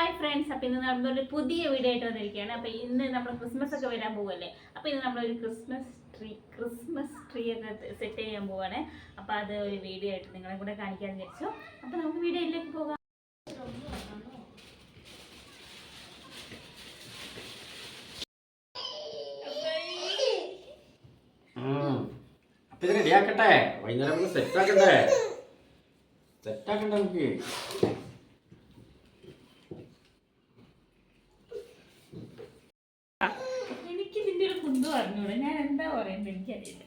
Hi friends അപ്പൊ ഇന്ന് നമ്മളൊരു പുതിയ വീഡിയോ ആയിട്ട് വന്നിരിക്കുകയാണ്. അപ്പൊ ഇന്ന് നമ്മൾ ക്രിസ്മസ് ഒക്കെ വരാൻ പോവല്ലേ? അപ്പൊ ഇന്ന് നമ്മളൊരു ക്രിസ്മസ് ട്രീ ക്രിസ്മസ് ട്രീ ഒക്കെ സെറ്റ് ചെയ്യാൻ പോവാണ്. അപ്പൊ അത് ഒരു വീഡിയോ ആയിട്ട് നിങ്ങളെ കൂടെ കാണിക്കാൻ വിചാരിച്ചു. അപ്പൊ നമുക്ക് വീഡിയോയിലേക്ക് പോകാം. അപ്പൊ വൈകുന്നേരം സെറ്റ് ആക്കണ്ടേ സെറ്റ് ആക്കണ്ടേ നമുക്ക് എനിക്ക് ഇതിന്റെ ഒരു കുന്തു അറിഞ്ഞൂടെ ഞാൻ എന്താ പറയുന്നത് എനിക്കറിയില്ല.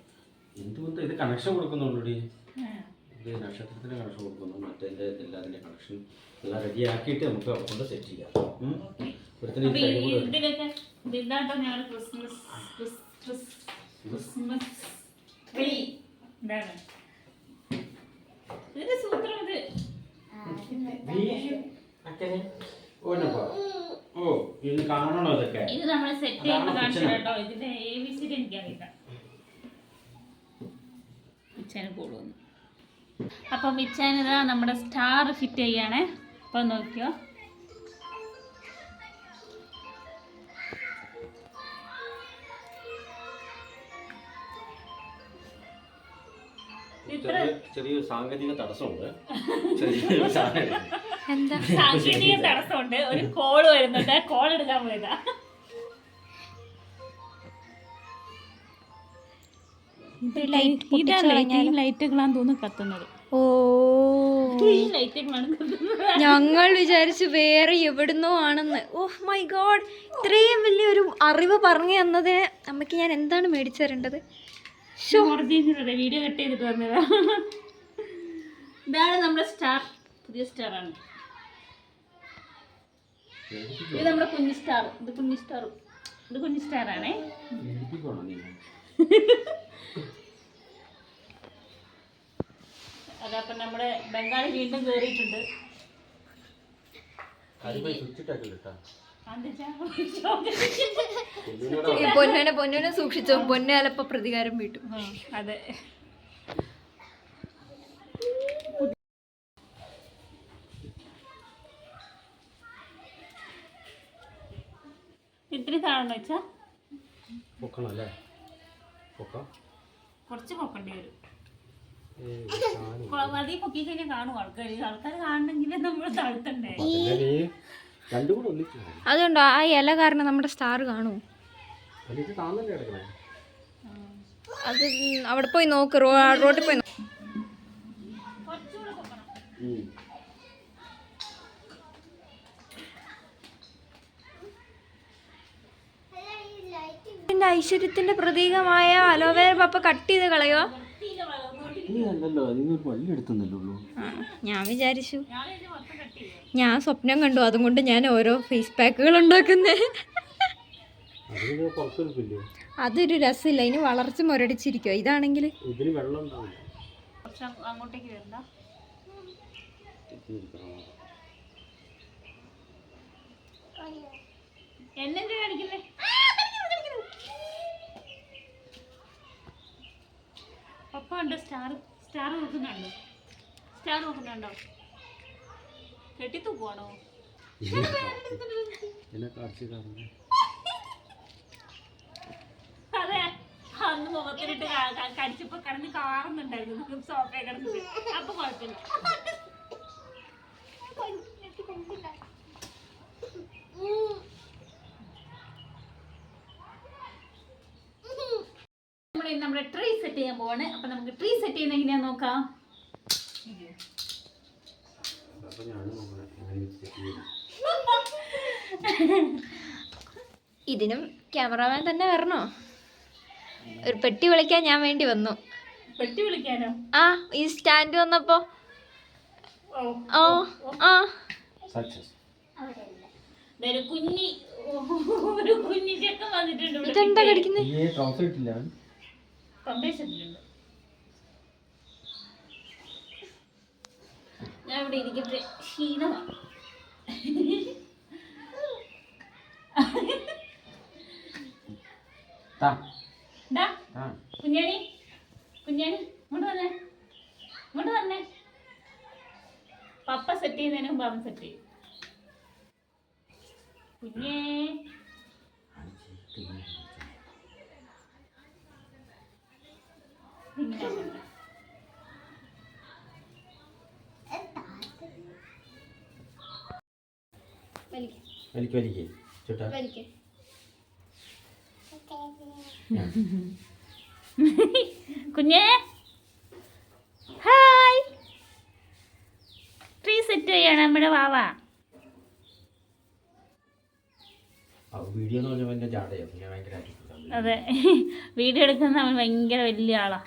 എന്തുകൊണ്ട് ഇത് കണക്ഷൻ കൊടുക്കുന്നുണ്ടോടി. ഇത് നക്ഷത്രത്തിന് കണക്ഷൻ കൊടുക്കുന്നു. മറ്റേതിന്റെ എല്ലാത്തിന്റെ കണക്ഷൻ എല്ലാം റെഡിയാക്കിയിട്ട് നമുക്ക് അവിടെ കൊണ്ട് സെറ്റ് ചെയ്യാം. ഇതിലൊക്കെ ഇതാട്ടോ ഞങ്ങൾ Christmas Chris- Chris- Christmas tree. ഇതാണ് ഇതിന്റെ സൂത്രം ഇത്. ഓ ഇത് കാണണോ ഇതൊക്കെ? ഇത് നമ്മൾ സെറ്റ് ചെയ്ത് കാണിച്ചു. കേട്ടോ. ഇതിന്റെ എ ബി സി ഡി എനിക്കറിയില്ല. മിച്ചാന് കൂടുന്നു അപ്പം മിച്ചാൻ ഇതാ നമ്മുടെ സ്റ്റാർ ഫിറ്റ് ചെയ്യാണേ. അപ്പം നോക്കിയോ. ചെറിയ- ചെറിയൊരു സാങ്കേതിക തടസ്സമുണ്ട്. ചെറിയൊരു എന്താ? സാങ്കേതിക തടസ്സമുണ്ട്. ഒരു കോൾ വരുന്നുണ്ട്. കോൾ എടുക്കാൻ പോയതാ. ഞങ്ങൾ വിചാരിച്ചു വേറെ എവിടുന്നോ ആണെന്ന്. ഓഹ് മൈ ഗോഡ് ഇത്രയും വലിയൊരു അറിവ് പറഞ്ഞു തന്നതിന് അമ്മയ്ക്ക് ഞാൻ എന്താണ് മേടിച്ചു തരേണ്ടത്? ഒറിജിനൽ വീഡിയോ കട്ട് ചെയ്തിട്ട് വന്നതാ. ഇതാണ് നമ്മുടെ സ്റ്റാർ പുതിയ സ്റ്റാർ ആണ് ഇത് നമ്മുടെ കുഞ്ഞു സ്റ്റാർ ഇത് കുഞ്ഞു സ്റ്റാർ ഇത് കുഞ്ഞു സ്റ്റാർ ആണേ അതപ്പം നമ്മുടെ ബംഗാളി വീണ്ടും കയറിയിട്ടുണ്ട് പൊന്നുനെ പൊന്നുനെ സൂക്ഷിച്ചോ. പൊന്നെ അലപ്പ പ്രതികാരം വീട്ടും. അതെ. ഇത്തിരി സാധനം വെച്ചാ പൊക്കണല്ലേ? പൊക്കാം? കുറച്ച് പൊക്കേണ്ടി വരും. അതീ. മതി പൊക്കി കഴിഞ്ഞാൽ കാണും. ആൾക്കാർ ആൾക്കാർ കാണണമെങ്കിൽ നമ്മൾ താഴ്ത്തണ്ടേ? അതുകൊണ്ടോ? ആ ഇല കാരണം നമ്മുടെ സ്റ്റാർ കാണുമോ അത് അവിടെ പോയി നോക്ക് റോ റോഡിൽ പോയി ഐശ്വര്യത്തിന്റെ പ്രതീകമായ അലോവേര പപ്പ കട്ട് ചെയ്ത് കളയോ? നീ അല്ലല്ലോ ഒരു വള്ളി എടുത്തുന്നല്ലേ ഉള്ളൂ. ആ, ഞാൻ വിചാരിച്ചു. ഞാൻ സ്വപ്നം കണ്ടു. അതുകൊണ്ട് ഞാൻ ഓരോ ഫേസ് പാക്കുകൾ ഉണ്ടാക്കുന്നേ. അതൊരു രസമില്ല. ഇനി വളർച്ച മുരടിച്ചിരിക്കുക ഇതാണെങ്കിൽ സ്റ്റാർ സ്റ്റാർ നോക്കുന്നുണ്ടോ സ്റ്റാർ നോക്കുന്നുണ്ടോ കാണിച്ചു കാണുന്നത് അതെ. അന്ന് മുഖത്തിലിട്ട് കടിച്ചപ്പോ കിടന്ന് കാറുന്നുണ്ടായിരുന്നു. സോഫയെ കിടന്നത് അപ്പൊ കുഴപ്പമില്ല. നമ്മുടെ ട്രീ സെറ്റ് ചെയ്യാൻ പോവാണ്. അപ്പൊ നമുക്ക് ട്രീ സെറ്റ് ചെയ്യുന്ന എങ്ങനെയാ നോക്കാം. ഇതിനും ക്യാമറമാൻ തന്നെ വരണോ? ഒരു പെട്ടി വിളിക്കാൻ ഞാൻ വേണ്ടി വന്നു. പെട്ടി വിളിക്കാനോ? ആ ഈ സ്റ്റാൻഡ് വന്നപ്പോ. ഓ ഓ ആ സക്സസ് ദേ ഒരു കുഞ്ഞി ഒരു കുഞ്ഞി ചെക്കൻ വന്നിട്ടുണ്ട് ഇവിടെ ഇതെന്താ fit ചെയ്യാൻ. കടിക്കുന്നത് ഈ ട്രൗസർ ഇട്ടില്ല പമ്പേഴ്സ് ഇട്ടിട്ടുണ്ട് ഞാൻ ഇവിടെ ഇരിക്കട്ടെ. ക്ഷീണമാണ് കുഞ്ഞാണി. കുഞ്ഞാണി ഇങ്ങോട്ട് വന്നേ. ഇങ്ങോട്ട് വന്നേ. പപ്പ സെറ്റ് ചെയ്യുന്നതിന് മുമ്പ് അവൻ സെറ്റ് ചെയ്യും. കുഞ്ഞേ ഇങ്ങനെ ആക്കണ്ട. വലിക്ക് വലിക്ക്. ചേട്ടാ. കുഞ്ഞേ. ഹായ്. ട്രീ സെറ്റ് ചെയ്യാണ് നമ്മുടെ വാവ. വീഡിയോ അതെ. വീഡിയോ എടുക്കുന്ന അവൻ ഭയങ്കര വലിയ ആളാ.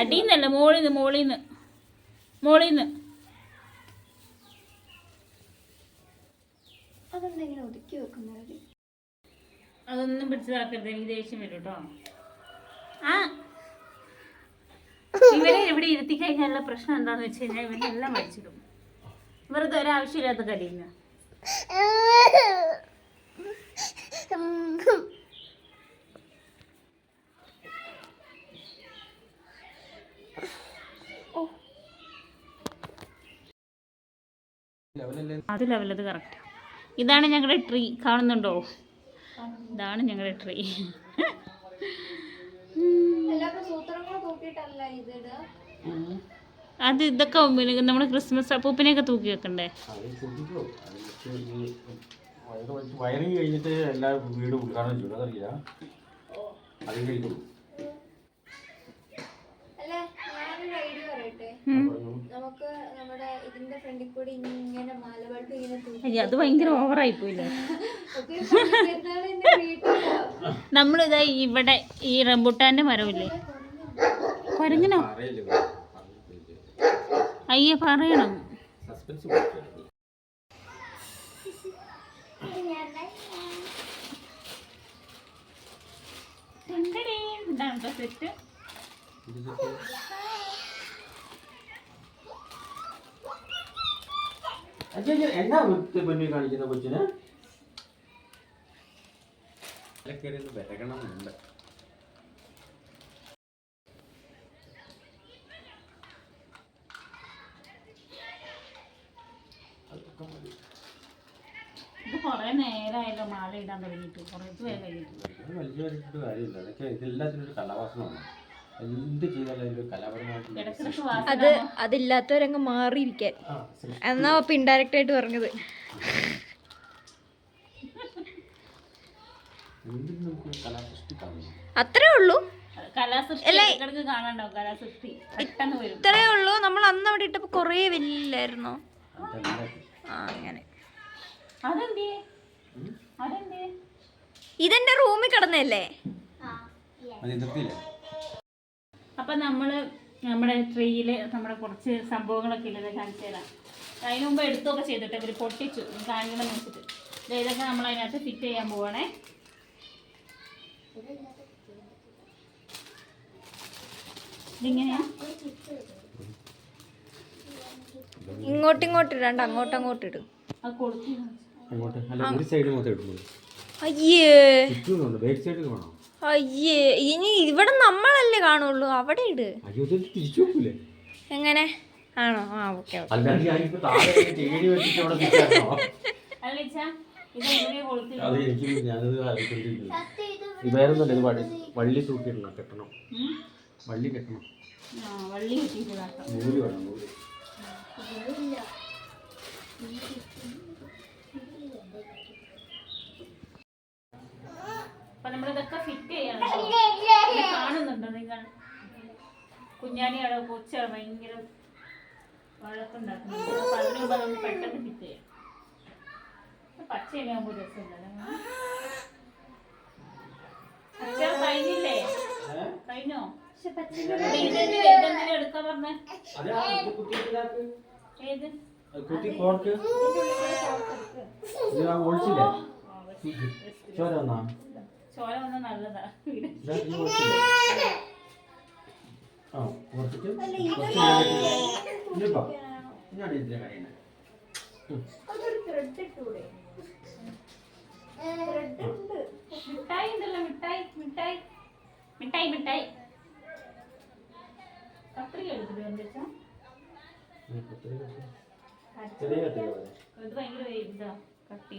അടിന്നല്ല മോളിന്ന് മോളിന്ന്. മോളിന്ന്. ഇങ്ങനെ ഒതുക്കി വെക്കുന്നത്? അതൊന്നും പിടിച്ചതാക്കരുത്. എനിക്ക് ദേഷ്യം വരും കേട്ടോ. ആ. ഇവരെ ഇവിടെ ഇരുത്തി കഴിഞ്ഞാലുള്ള പ്രശ്നം എന്താന്ന് വെച്ച് കഴിഞ്ഞാൽ ഇവനെല്ലാം വലിച്ചിടും വെറുതെ ഒരാവശ്യമില്ലാത്ത കലിയുന്ന അത് ലെവലത് കറക്റ്റ്. ഇതാണ് ഞങ്ങളുടെ ട്രീ. കാണുന്നുണ്ടോ? ഇതാണ് ഞങ്ങളുടെ ട്രീ. അത് ഇതൊക്കെ നമ്മുടെ ക്രിസ്മസ് അപ്പൂപ്പിനെയൊക്കെ തൂക്കി വെക്കണ്ടേ? വയറിങ് കഴിഞ്ഞിട്ട് എല്ലാ വീടും ഉദ്ഘാടനം ചെയ്യും അതറിയില്ല അത് കഴിക്കും. ഐഡിയ പറയട്ടെ? നമുക്ക് ഫ്രണ്ടിൽ കൂടി ഇങ്ങനെ ഇങ്ങനെ അത് ഭയങ്കര ഓവറായി പോയില്ലേ നമ്മളിതാ ഇവിടെ ഈ റംബുട്ടാന്റെ മരമില്ലേ? കുരങ്ങനോ? അയ്യ പറയണം. സസ്പെൻസ് എന്നാ പെണ്ണി കാണിക്കുന്ന കൊച്ചിന്? വിരകണമെന്നുണ്ട്. ഇത് കുറെ നേരമായല്ലോ മാല ഇടാൻ തുടങ്ങിയിട്ട്. കുറച്ച് പേര് കഴിഞ്ഞിട്ട്. ഇത് വലിയ ഒരു കാര്യമില്ല. അതൊക്കെ ഇതെല്ലാത്തിനും ഒരു കലാവാസനമാണ് എന്ത് ചെയ്താലും അത് അതില്ലാത്തവരങ്ങ് മാറിയിരിക്കാൻ. എന്നാ അപ്പൊ ഇൻഡയറക്റ്റ് ആയിട്ട് പറഞ്ഞത്. അത്രേ ഉള്ളൂ. ഇത്രേ ഉള്ളൂ. നമ്മൾ അന്ന് അവിടെ ഇട്ടപ്പോ കൊറേ വലിയില്ലായിരുന്നോ? ആ അങ്ങനെ. ഇതെന്റെ റൂമിൽ കിടന്നല്ലേ അപ്പം നമ്മൾ നമ്മുടെ ട്രീയിൽ നമ്മുടെ കുറച്ച് സംഭവങ്ങളൊക്കെ ഇല്ലത് കാണിച്ചു തരാം. അതിന് മുമ്പ് എടുത്തൊക്കെ ചെയ്തിട്ട് ഇവർ പൊട്ടിച്ചു. കാണിക്കണം വെച്ചിട്ട് ഇതൊക്കെ നമ്മൾ അതിനകത്ത് ഫിറ്റ് ചെയ്യാൻ പോവാണേ. ഇതിങ്ങനെയാ? ഇങ്ങോട്ട് ഇങ്ങോട്ട് ഇടണ്ട അങ്ങോട്ട്. അങ്ങോട്ട് ഇടും. അയ്യേ. ബാക്ക് സൈഡ് വേണോ? അയ്യേ ഇനി ഇവിടെ നമ്മളല്ലേ കാണുള്ളൂ. അവിടെ ഇട്. അയ്യോ ഇത് തിരിച്ചു നോക്കൂലേ എങ്ങനെ? ആണോ? ആ ഓക്കെ അല്ലിച്ച ഇത് ഇത് വള്ളി തൂക്കിയിടണം കെട്ടണം? വള്ളി കെട്ടണം. നൂൽ വേണം നൂൽ. അപ്പൊ നമ്മളിതൊക്കെ ഫിറ്റ് ചെയ്യണം കാണുന്നുണ്ടോ നിങ്ങൾ കുഞ്ഞാനിയാണോ കൊച്ചാണോ ഭയങ്കര വഴക്കുണ്ടാക്കുന്നുണ്ട് അപ്പൊ അതിന് മുമ്പ് അതൊന്ന് പെട്ടെന്ന് ഫിറ്റ് ചെയ്യാം പച്ചയാകുമ്പോൾ രസമില്ല അച്ഛാ കഴിഞ്ഞില്ലേ കഴിഞ്ഞോ എടുക്കാൻ പറഞ്ഞേ ഏത് അത് കുത്തി കോർക്ക് ഒളിച്ചില്ലേ ചോര വന്നാ ചോര വന്ന നല്ലതാ. മിഠായി ഉണ്ടല്ലോ മിഠായി മിഠായി. മിഠായി മിഠായി. കത്രിക എടുത്തിട്ട് എന്താ ചെറിയ കത്തിയോ ഇത് ഭയങ്കര ഇതാ കട്ടി.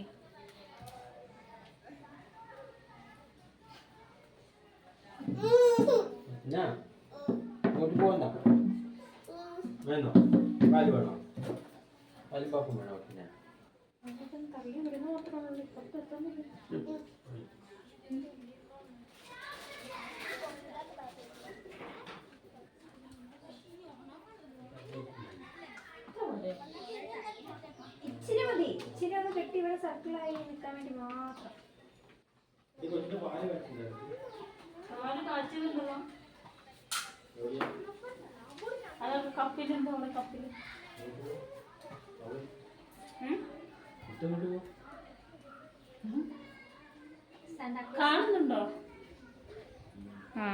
ഞാൻ ഇങ്ങോട്ട് പോകണ്ട വേണോ? പാൽ വേണോ? പാൽ പാപ്പം വേണോ പിന്നെ ഇച്ചിരി മതി. ഇച്ചിരി ഒന്ന് കെട്ടി ഇവിടെ സർക്കിളായി നിൽക്കാൻ വേണ്ടി മാത്രം. കാച്ചില്ലേ? പാൽ കാച്ചിലുണ്ടല്ലോ അതൊക്കെ കപ്പിലുണ്ടോ അവിടെ കപ്പിൽ. കാണുന്നുണ്ടോ? ആ.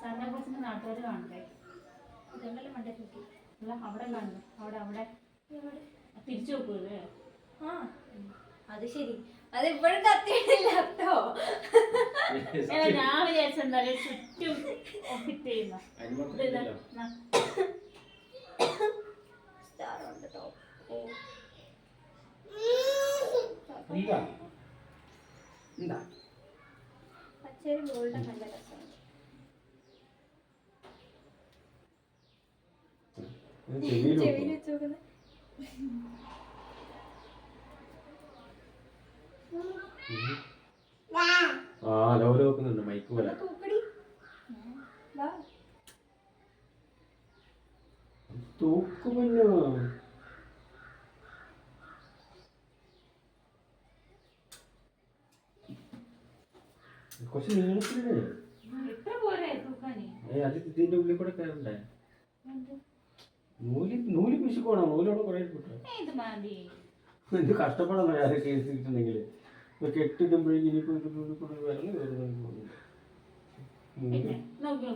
സാന്താക്ലോസിന്റെ നാട്ടുകാർ കാണണ്ടേ ഇതുകൊണ്ടല്ലേ മണ്ടേ തൂക്കി. അല്ല അവിടെ കാണുന്നു. അവിടെ അവിടെ. തിരിച്ചു നോക്കൂല്ലേ ആ അത് ശരി. അത് ഇപ്പോഴും കത്തിയിട്ടില്ല കേട്ടോ. ഞാൻ വിചാരിച്ചെന്താ ചുറ്റും ഫിറ്റ് ചെയ്യുന്ന. പച്ചരി ഗോൾഡ് നല്ല രസമാണ് ഇല്ലല്ലോ. ആ. സ്റ്റാർ ഉണ്ട് കേട്ടോ ഇല്ല. ഇണ്ടാ. പച്ചരി ഗോൾഡൻ നല്ല രസമുണ്ട് ഇത് ചെവിയിൽ ചെവിയിൽ വെക്കും. വെച്ച് നോക്കുന്നത് ഉം. ആ ലോല വെക്കുന്നുണ്ട്. മൈക്ക് പോലെ. തൂക്കുമല്ലോ. കുറച്ച് നീളത്തിലേ അത് ഇതിന്റെ ഉള്ളിൽ കൂടെ കയറണ്ടേ? നൂൽ നൂൽ പിശുക്കോണോ നൂലോടെ കുറെ കിട്ടും ഏ, ഇത് മതി എന്ത് കഷ്ടപ്പെടണം? ആരെ കേസ് കിട്ടുന്നെങ്കിൽ ഉള്ളിൽ കൂടെ പിന്നെ നോക്കി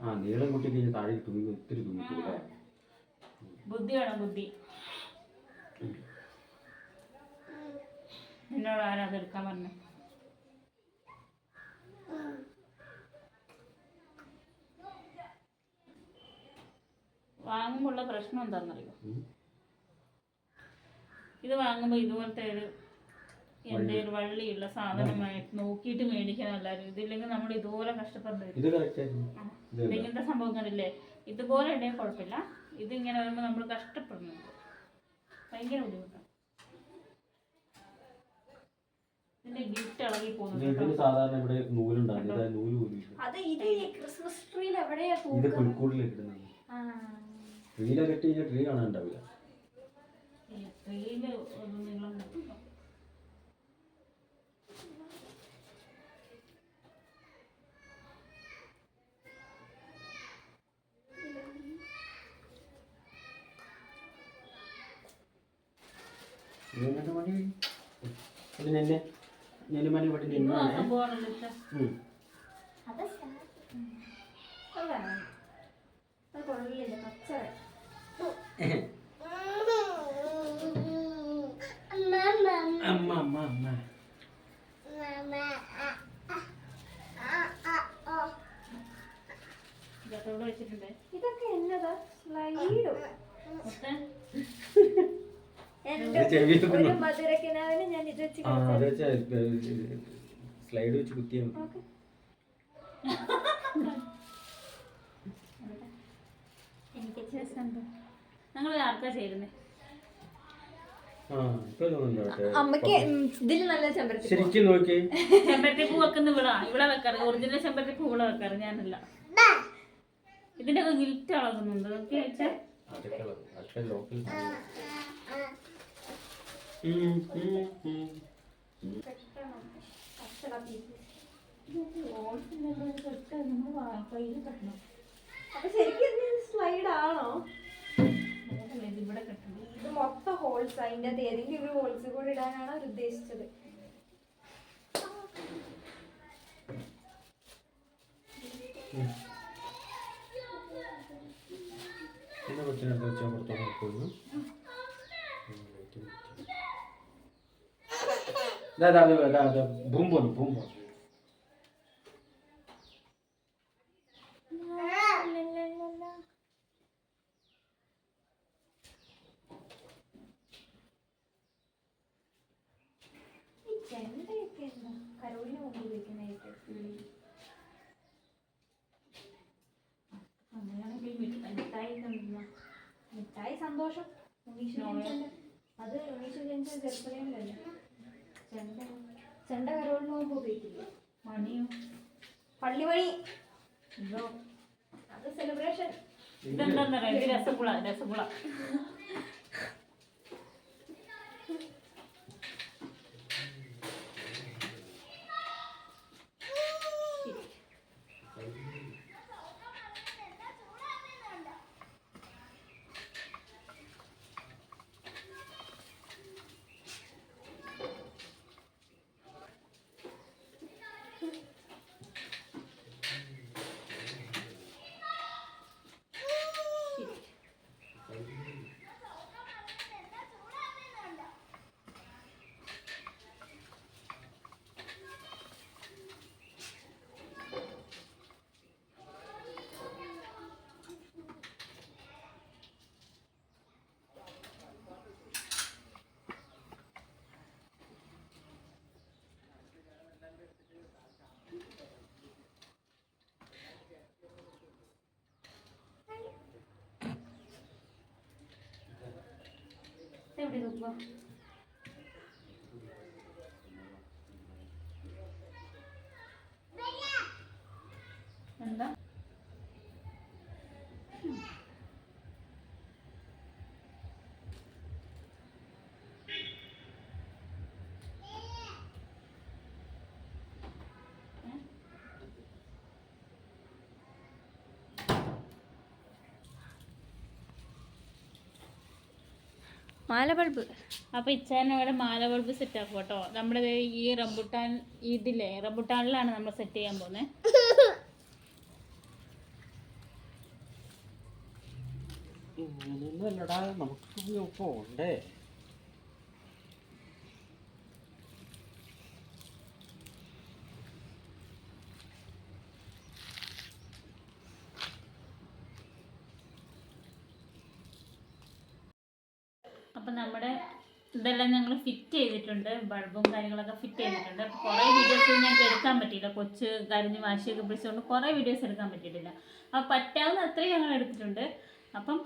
ആ നീളം കൂട്ടി കഴിഞ്ഞാൽ താഴെ തുണി ഒത്തിരി തുണി ബുദ്ധി വേണം ബുദ്ധി. എന്നോട് ആരാ അതെടുക്കാൻ പറഞ്ഞു? വാങ്ങുമ്പോഴുള്ള പ്രശ്നം എന്താണെന്നറിയോ? ഇത് വാങ്ങുമ്പോൾ ഇതുപോലത്തെ ഒരു എന്തെങ്കിലും വള്ളിയുള്ള സാധനമായിട്ട് നോക്കിയിട്ട് മേടിക്കണം എല്ലാവരും. ഇതില്ലെങ്കിൽ നമ്മൾ ഇതുപോലെ കഷ്ടപ്പെടേണ്ടി വരും. ഇങ്ങനത്തെ സംഭവങ്ങളില്ലേ ഇതുപോലെ ഉണ്ടെങ്കിൽ കുഴപ്പമില്ല. ഇതിങ്ങനെ വരുമ്പോൾ നമ്മൾ കഷ്ടപ്പെടുന്നുണ്ട് ഭയങ്കര ബുദ്ധിമുട്ടാണ്. ഇതിന്റെ ഗിഫ്റ്റ് ഇളകി പോകുന്നുണ്ട് കേട്ടോ. സാധാരണ ഇവിടെ നൂലുണ്ടാകും നൂൽ പോലും അത് ഇത് ഈ ക്രിസ്മസ് ട്രീയിൽ എവിടെയാ ഇത് തൂക്കം പുൽക്കൂടിലേക്ക് ഇടുന്നത് ആ. ട്രീയിലെ കെട്ടി കഴിഞ്ഞാൽ ട്രീ കാണാനുണ്ടാവില്ല ഈ ഒരു നീളം കിട്ടും. ഇതെന്നിട്ട് മണി ഇത് മണി ഇവിടെ നിന്നാണ്. അത് കൊള്ളില്ല. പച്ച അമ്മ അമ്മ അമ്മ. ഇതൊക്കെ വെച്ചിട്ടുണ്ട്. ഇതൊക്കെ എന്നതാ? സ്ലൈഡോ? മധുരക്കിനാവിന് ഞാൻ ഇത് സ്ലൈഡ് വെച്ച് കുത്തിയാൽ മതി. എനിക്ക് ഞങ്ങൾ ആർക്കാ ചേരുന്നത് തോന്നുന്നുണ്ടോ അമ്മയ്ക്ക് ഇതിൽ നല്ല ചെമ്പരത്തി ശരിക്കും നോക്കി. ചെമ്പരത്തി പൂ വെക്കുന്ന ഇവിടെ ഇവിടെ വെക്കാറ്. ഒറിജിനൽ ചെമ്പരത്തി പൂ ഇവിടെ വെക്കാറ്. ഞാനല്ല. ഇതിന്റെ ഒക്കെ ഗിൽറ്റ് അളകുന്നുണ്ട്. വെച്ചാൽ. അപ്പൊ ശരിക്കും സ്ലൈഡ് ആണോ? ഇവിടെ കെട്ടണം. ഇത് മൊത്തം ഹോൾസ് അതിന്റെ അത് ഏതെങ്കിലും ഒരു ഹോൾസ് കൂടി ഇടാനാണ് അവർ ഉദ്ദേശിച്ചത്. പിന്നെ ഭൂമ്പോ വെച്ചാൽ നോക്കുന്നു കഴിക്കാനായിട്ട് അങ്ങനെയാണെങ്കിൽ മിഠായി മിഠായി സന്തോഷം. അത് ഉണ്ണീഷ് ജനിച്ച ചെറുപ്പനയല്ലേ ചെണ്ട. ചെണ്ട കരോളിന് നോക്കുമ്പോൾ ഉപയോഗിക്കില്ല? മണിയോ. പള്ളി മണി അത് സെലിബ്രേഷൻ ഇതെന്താ രസഗുള രസഗുള 这首歌。മാല ബൾബ് അപ്പൊ ഇച്ചാൻ അവിടെ മാല ബൾബ് സെറ്റ് ആക്കും കേട്ടോ. നമ്മുടെ ഈ റംബുട്ടാൻ ഇതില്ലേ റംബുട്ടാനിലാണ് നമ്മൾ സെറ്റ് ചെയ്യാൻ പോകുന്നത് ഇങ്ങനെയൊന്നുമല്ലടാ നമുക്ക് പോണ്ടേ അപ്പം നമ്മുടെ ഇതെല്ലാം ഞങ്ങൾ ഫിറ്റ് ചെയ്തിട്ടുണ്ട്. ബൾബും കാര്യങ്ങളൊക്കെ ഫിറ്റ് ചെയ്തിട്ടുണ്ട്. അപ്പോൾ കുറേ വീഡിയോസ് ഞങ്ങൾക്ക് എടുക്കാൻ പറ്റിയില്ല. കൊച്ച് കരഞ്ഞ് വാശിയൊക്കെ പിടിച്ചുകൊണ്ട് കുറേ വീഡിയോസ് എടുക്കാൻ പറ്റിയിട്ടില്ല. അപ്പോൾ പറ്റാവുന്ന അത്രയും ഞങ്ങൾ എടുത്തിട്ടുണ്ട്. അപ്പം